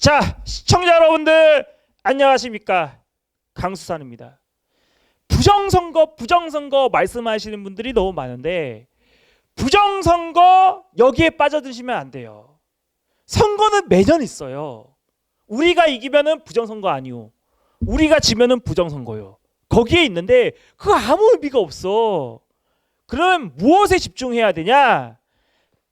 자, 시청자 여러분들 안녕하십니까? 강수산입니다. 부정선거, 부정선거 말씀하시는 분들이 너무 많은데 부정선거 여기에 빠져드시면 안 돼요. 선거는 매년 있어요. 우리가 이기면은 부정선거 아니오. 우리가 지면은 부정선거요. 거기에 있는데 그거 아무 의미가 없어. 그럼 무엇에 집중해야 되냐?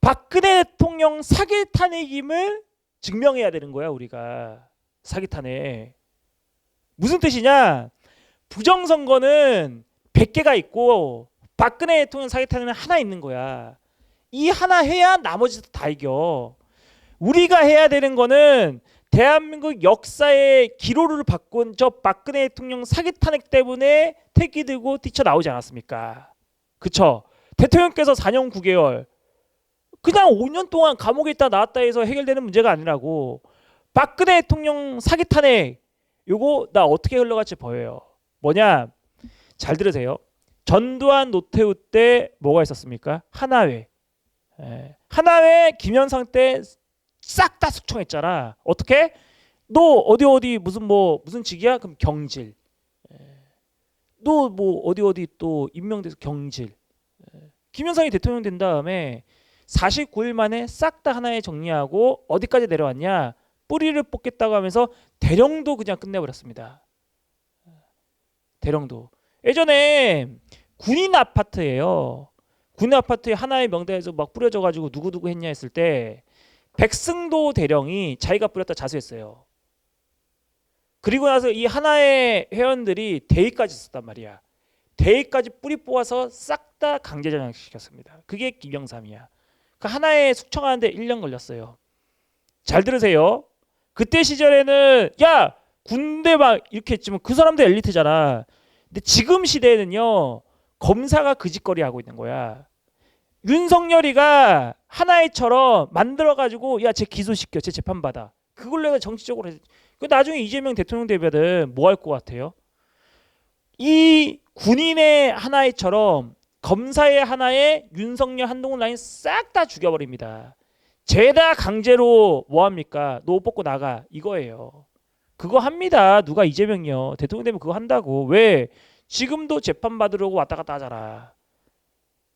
박근혜 대통령 사기 탄핵임을 증명해야 되는 거야 우리가 사기 탄핵. 무슨 뜻이냐? 부정선거는 100개가 있고 박근혜 대통령 사기 탄핵은 하나 있는 거야. 이 하나 해야 나머지도 다 이겨. 우리가 해야 되는 거는 대한민국 역사의 기로를 바꾼 저 박근혜 대통령 사기 탄핵 때문에 택기 들고 뛰쳐 나오지 않았습니까? 그쵸? 대통령께서 4년 9개월 그냥 5년 동안 감옥에 있다 나왔다 해서 해결되는 문제가 아니라고 박근혜 대통령 사기 탄핵 요거 나 어떻게 흘러갈지 보여요. 뭐냐? 잘 들으세요. 전두환 노태우 때 뭐가 있었습니까? 하나회. 예. 하나회 김현상 때 싹 다 숙청했잖아. 어떻게? 너 어디 어디 무슨 뭐 무슨 직이야? 그럼 경질. 너뭐 어디 어디 또 임명돼서 경질. 예. 김현상이 대통령 된 다음에 49일 만에 싹 다 하나에 정리하고 어디까지 내려왔냐? 뿌리를 뽑겠다고 하면서 대령도 그냥 끝내버렸습니다. 대령도. 예전에 군인 아파트예요. 군인 아파트에 하나의 명단에서 막 뿌려져가지고 누구 누구 했냐 했을 때 백승도 대령이 자기가 뿌렸다 자수했어요. 그리고 나서 이 하나의 회원들이 대의까지 썼단 말이야. 대의까지 뿌리 뽑아서 싹 다 강제 전향시켰습니다. 그게 김영삼이야. 그 하나에 숙청하는데 1년 걸렸어요. 잘 들으세요. 그때 시절에는 야 군대 막 이렇게 했지만 그 사람도 엘리트잖아. 근데 지금 시대에는요 검사가 그 짓거리 하고 있는 거야. 윤석열이가 하나의처럼 만들어 가지고 야 쟤 기소시켜, 쟤 재판 받아. 그걸 내가 정치적으로 해. 그 나중에 이재명 대통령 되면은 뭐 할 것 같아요? 이 군인의 하나의처럼 검사의 하나에 윤석열 한동훈 라인 싹 다 죽여버립니다. 죄다 강제로 뭐 합니까? 노 뽑고 나가 이거예요. 그거 합니다. 누가 이재명이요. 대통령 되면 그거 한다고. 왜? 지금도 재판 받으려고 왔다 갔다 하잖아.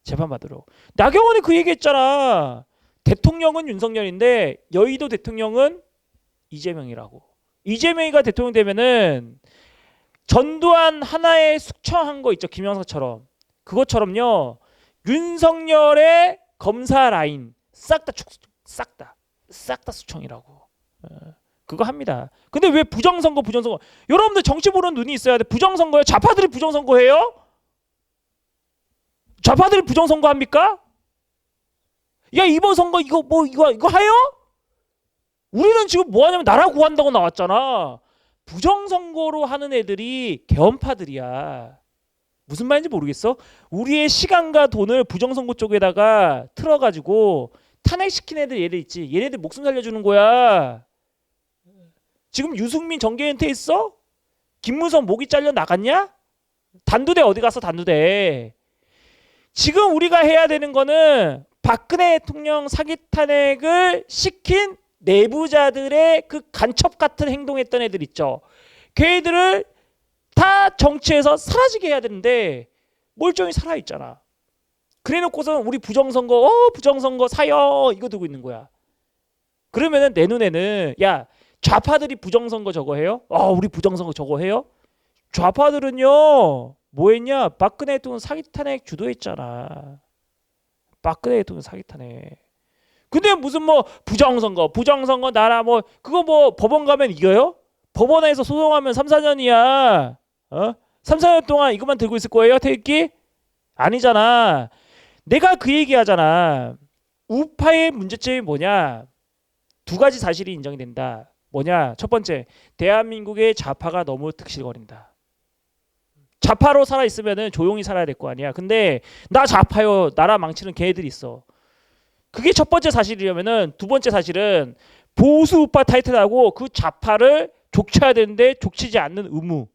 재판 받으러. 나경원이 그 얘기했잖아. 대통령은 윤석열인데 여의도 대통령은 이재명이라고. 이재명이가 대통령 되면은 전두환 하나에 숙청한 거 있죠. 김영사처럼. 그것처럼요. 윤석열의 검사 라인 싹 다 싹 다 싹 다 수청이라고. 어, 그거 합니다. 근데 왜 부정선거 부정선거? 여러분들 정치 보는 눈이 있어야 돼. 부정선거에 좌파들이 부정선거해요? 좌파들이 부정선거 합니까? 야 이번 선거 이거 뭐 이거 이거 해요? 우리는 지금 뭐 하냐면 나라 구한다고 나왔잖아. 부정선거로 하는 애들이 개헌파들이야. 무슨 말인지 모르겠어? 우리의 시간과 돈을 부정선거 쪽에다가 틀어가지고 탄핵시킨 애들 얘들 있지. 얘네들 목숨 살려주는 거야. 지금 유승민 정계은퇴 있어? 김무성 목이 잘려 나갔냐? 단두대 어디 갔어 단두대? 지금 우리가 해야 되는 거는 박근혜 대통령 사기 탄핵을 시킨 내부자들의 그 간첩 같은 행동했던 애들 있죠. 걔들을 다 정치에서 사라지게 해야 되는데 멀쩡히 살아 있잖아. 그래놓고서 우리 부정선거, 어 부정선거 사여 이거 들고 있는 거야. 그러면은 내 눈에는 야 좌파들이 부정선거 저거 해요? 아 우리 부정선거 저거 해요? 좌파들은요 뭐했냐? 박근혜 대통령 사기 탄핵 주도했잖아. 박근혜 대통령 사기 탄핵. 근데 무슨 뭐 부정선거, 부정선거 나라 뭐 그거 뭐 법원 가면 이겨요? 법원에서 소송하면 3, 4년이야. 어? 3, 4년 동안 이것만 들고 있을 거예요, 태극기? 아니잖아. 내가 그 얘기 하잖아. 우파의 문제점이 뭐냐? 두 가지 사실이 인정이 된다. 뭐냐? 첫 번째, 대한민국의 좌파가 너무 득실거린다. 좌파로 살아 있으면은 조용히 살아야 될 거 아니야. 근데 나 좌파요. 나라 망치는 걔들이 있어. 그게 첫 번째 사실이려면은 두 번째 사실은 보수 우파 타이틀하고 그 좌파를 족쳐야 되는데 족치지 않는 의무.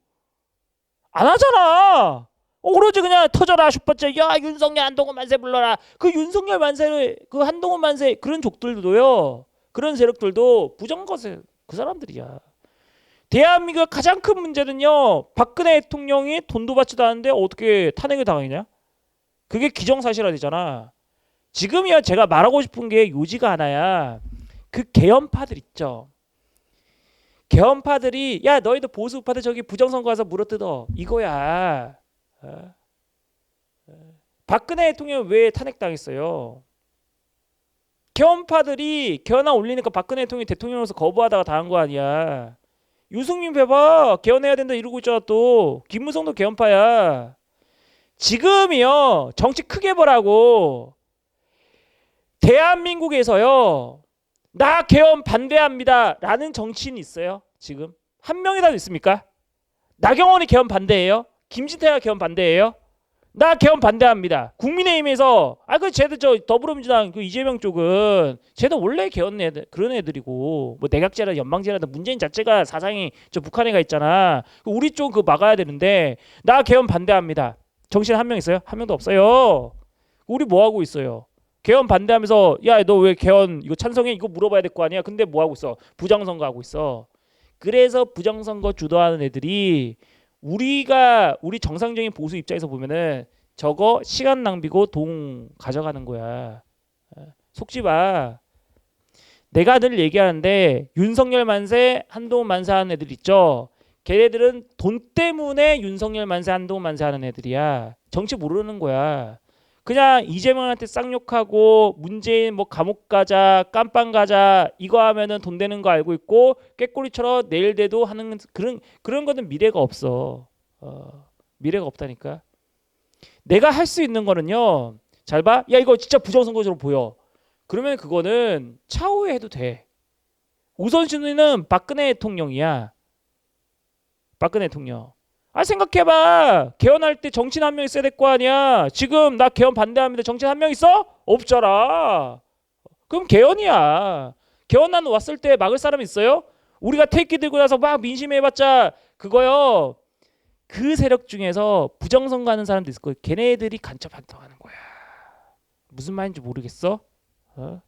안 하잖아. 어, 그러지 그냥 터져라 슈퍼챗 야 윤석열 한동훈 만세 불러라 그 윤석열 만세를 그 한동훈 만세 그런 족들도요 그런 세력들도 부정거세 그 사람들이야. 대한민국의 가장 큰 문제는요. 박근혜 대통령이 돈도 받지도 않는데 어떻게 탄핵을 당하냐? 그게 기정사실화 되잖아. 지금이야 제가 말하고 싶은 게 요지가 하나야. 그 개헌파들 있죠. 개헌파들이 야 너희들 보수파들 저기 부정선거 가서 물어뜯어 이거야. 어? 어. 박근혜 대통령 왜 탄핵당했어요? 개헌파들이 개헌안 올리니까 박근혜 대통령이 대통령으로서 거부하다가 당한 거 아니야. 유승민 배봐 개헌해야 된다 이러고 있잖아 또 김무성도 개헌파야. 지금이요 정치 크게 보라고 대한민국에서요 나 개헌 반대합니다 라는 정치인이 있어요 지금 한 명이라도 있습니까? 나경원이 개헌 반대예요? 김진태가 개헌 반대예요? 나 개헌 반대합니다. 국민의힘에서 아그 쟤들 저 더불어민주당 그 이재명 쪽은 쟤들 원래 개헌 애들 그런 애들이고 뭐 내각제라 연방제라도 문재인 자체가 사상이 저 북한에 가 있잖아. 우리 쪽 그 막아야 되는데 나 개헌 반대합니다. 정신 한 명 있어요? 한 명도 없어요. 우리 뭐 하고 있어요? 개헌 반대하면서 야 너 왜 개헌 이거 찬성해 이거 물어봐야 될 거 아니야? 근데 뭐 하고 있어? 부정선거 하고 있어. 그래서 부정선거 주도하는 애들이 우리가 우리 정상적인 보수 입장에서 보면은 저거 시간 낭비고 돈 가져가는 거야. 어, 속지 마. 내가 늘 얘기하는데 윤석열 만세, 한동훈 만세 하는 애들 있죠. 걔네들은 돈 때문에 윤석열 만세, 한동훈 만세 하는 애들이야. 정치 모르는 거야. 그냥 이재명한테 쌍욕하고 문재인 뭐 감옥 가자, 깜빵 가자 이거 하면은 돈 되는 거 알고 있고 꾀꼬리처럼 내일 돼도 하는 그런 그런 거는 미래가 없어. 어, 미래가 없다니까. 내가 할 수 있는 거는요. 잘 봐. 야 이거 진짜 부정선거적으로 보여. 그러면 그거는 차후에 해도 돼. 우선순위는 박근혜 대통령이야. 박근혜 대통령. 아 생각해봐. 개헌할 때 정치인 한 명 있어야 될 거 아니야. 지금 나 개헌 반대합니다. 정치인 한 명 있어? 없잖아. 그럼 개헌이야. 개헌안 왔을 때 막을 사람 있어요? 우리가 태극기 들고 나서 막 민심해봤자 그거요. 그 세력 중에서 부정선거 하는 사람도 있을 거예요. 걔네들이 간첩 한통하는 거야. 무슨 말인지 모르겠어? 어?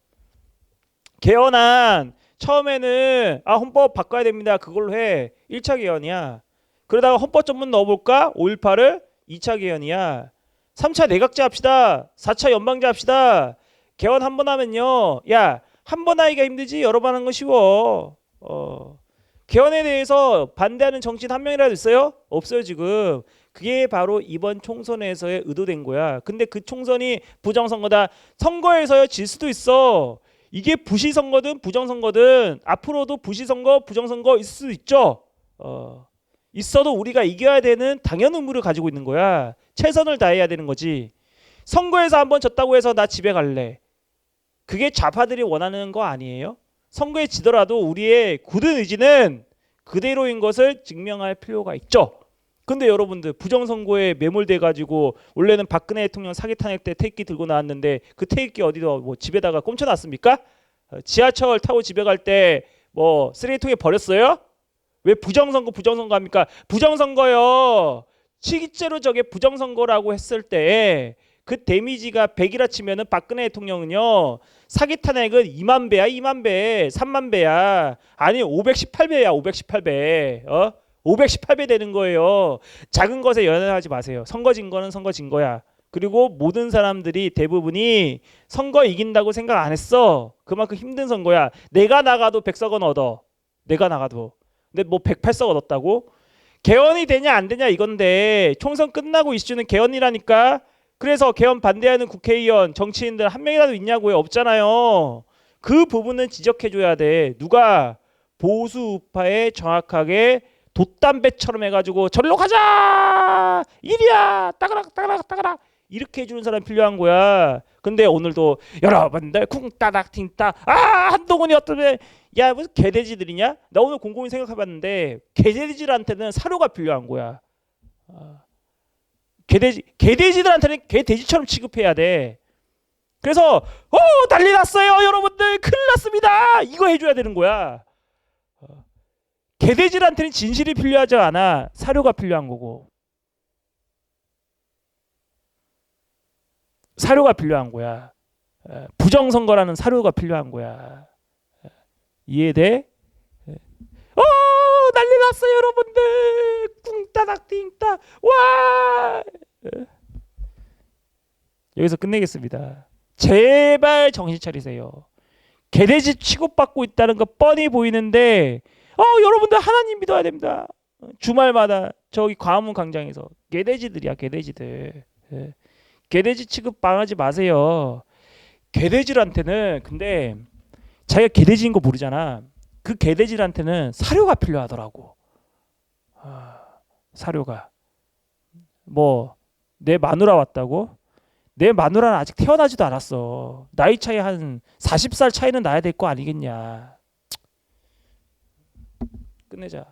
개헌안 처음에는 아 헌법 바꿔야 됩니다. 그걸로 해. 1차 개헌이야. 그러다가 헌법 전문 넣어볼까? 5.18을 2차 개헌이야. 3차 내각제 합시다. 4차 연방제 합시다. 개헌 한 번 하면요. 야, 한 번 하기가 힘들지 여러 번 하는 건 쉬워. 어. 개헌에 대해서 반대하는 정치인 한 명이라도 있어요? 없어요, 지금. 그게 바로 이번 총선에서의 의도된 거야. 근데 그 총선이 부정선거다. 선거에서요, 질 수도 있어. 이게 부시선거든 부정선거든 앞으로도 부시선거 부정선거 있을 수 있죠. 어. 있어도 우리가 이겨야 되는 당연 의무를 가지고 있는 거야. 최선을 다해야 되는 거지. 선거에서 한번 졌다고 해서 나 집에 갈래. 그게 좌파들이 원하는 거 아니에요? 선거에 지더라도 우리의 굳은 의지는 그대로인 것을 증명할 필요가 있죠. 근데 여러분들 부정선거에 매몰돼 가지고 원래는 박근혜 대통령 사기 탄핵 때 태극기 들고 나왔는데 그 태극기 어디도 뭐 집에다가 꼼쳐놨습니까? 어, 지하철 타고 집에 갈 때 뭐 쓰레기통에 버렸어요? 왜 부정선거 부정선거 합니까? 부정선거요. 실제로 저게 부정선거라고 했을 때 그 데미지가 100이라 치면은 박근혜 대통령은요 사기 탄핵은 2만 배야 2만 배 3만 배야. 아니 518배야 518배. 어? 518배 되는 거예요. 작은 것에 연연하지 마세요. 선거 진 거는 선거 진 거야. 그리고 모든 사람들이 대부분이 선거 이긴다고 생각 안 했어. 그만큼 힘든 선거야. 내가 나가도 100석은 얻어. 내가 나가도 근데 뭐 108석 얻었다고? 개헌이 되냐 안 되냐 이건데 총선 끝나고 이슈는 개헌이라니까? 그래서 개헌 반대하는 국회의원 정치인들 한 명이라도 있냐고요? 없잖아요. 그 부분은 지적해줘야 돼. 누가 보수 우파에 정확하게 돛담배처럼 해가지고 절로 가자! 이리야! 따가락 따가락 따가락 이렇게 해주는 사람 필요한 거야 근데 오늘도 여러분들 쿵따닥 팅따 아 한동훈이 어떠면 야 무슨 개돼지들이냐 나 오늘 곰곰이 생각해봤는데 개돼지들한테는 사료가 필요한 거야 아. 개돼지 개돼지들한테는 개돼지처럼 취급해야 돼. 그래서 어 난리 났어요 여러분들 큰일 났습니다 이거 해줘야 되는 거야. 어. 개돼지한테는 진실이 필요하지 않아 사료가 필요한 거고 사료가 필요한 거야. 부정선거라는 사료가 필요한 거야. 이해돼? 왔어요 여러분들 꿍따닥 띵따 와 예. 여기서 끝내겠습니다 제발 정신 차리세요 개돼지 취급받고 있다는 거 뻔히 보이는데 어 여러분들 하나님 믿어야 됩니다 주말마다 저기 광화문 광장에서 개돼지들이야 개돼지들 예. 개돼지 취급 당하지 마세요. 개돼지한테는 근데 자기가 개돼지인 거 모르잖아. 그 개돼지한테는 사료가 필요하더라고. 아, 사료가. 뭐 내 마누라 왔다고? 내 마누라는 아직 태어나지도 않았어. 나이 차이 한 40살 차이는 나야 될 거 아니겠냐. 끝내자